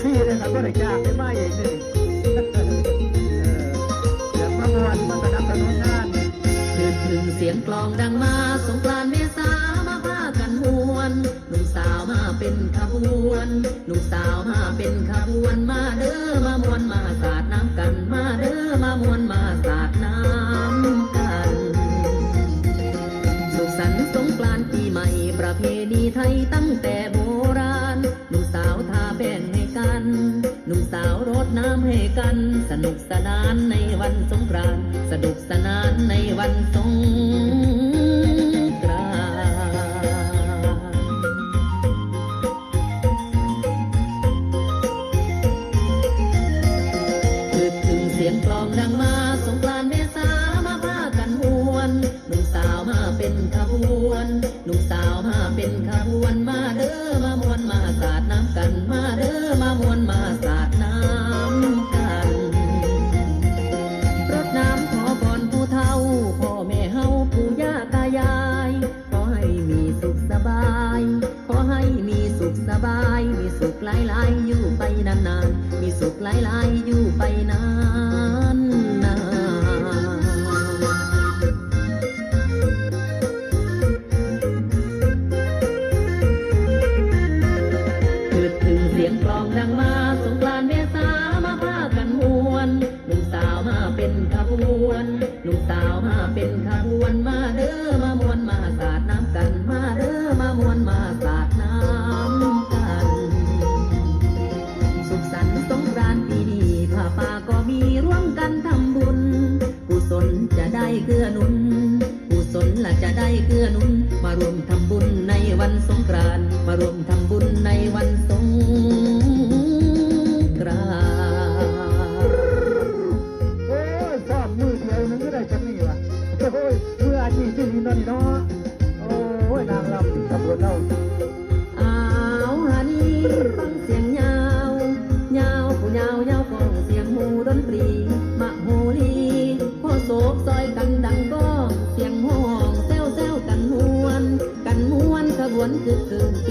พี่เลยครับก็ได้จ้างได้มาเองนี่เอออยากมาวนมาสนับสนุนงานคืนถึงเสียงกลองดังมาสงกรานต์เมษามาพากันมวนหนุ่มสาวมาเป็นขบวนหนุ่มสาวมาเป็นขบวนมาเด้อมามวนมาสาดน้ำกันมาเด้อมามวนมาสาดน้ำกันสุขสันต์สงกรานต์ปีใหม่ประเพณีไทยตั้งแต่โบ กัน หนุ่มสาวรดน้ำให้กัน สนุกสนานในวันสงกรานต์สนุกสนานในวันสงกรานต์คือถึงเสียงกลองดังมา เป็นขบวนหนุ่มสาวมาเป็นขบวนมาเด้อมามวนมาสาดน้ำกันมาเด้อมามวนมาสาดน้ำกันรดน้ำขอพรผู้เฒ่าพ่อแม่เฮาปู่ย่าตายาย ขอให้มีสุขสบาย ขอให้มีสุขสบาย มีสุขหลายๆอยู่ไปนานๆมีสุขหลายๆอยู่ไปนาน เกื้อหนุนกุศลละจะได้เกื้อหนุน มารวมทำบุญในวันสงกรานต์มารวมทำบุญในวันสงกรานต์โอ้ยซ้อมมือเดียวนึงก็ได้จังนี่วะโอ้ยเมื่ออาชีพที่นี่นอนนี่เนาะโอ้ยนางรำตำรวจเราอ้าวฮันนี่ฟังเสียงยาวยาวผู้ยาวยาวฟังเสียงหมูดนตรี วนข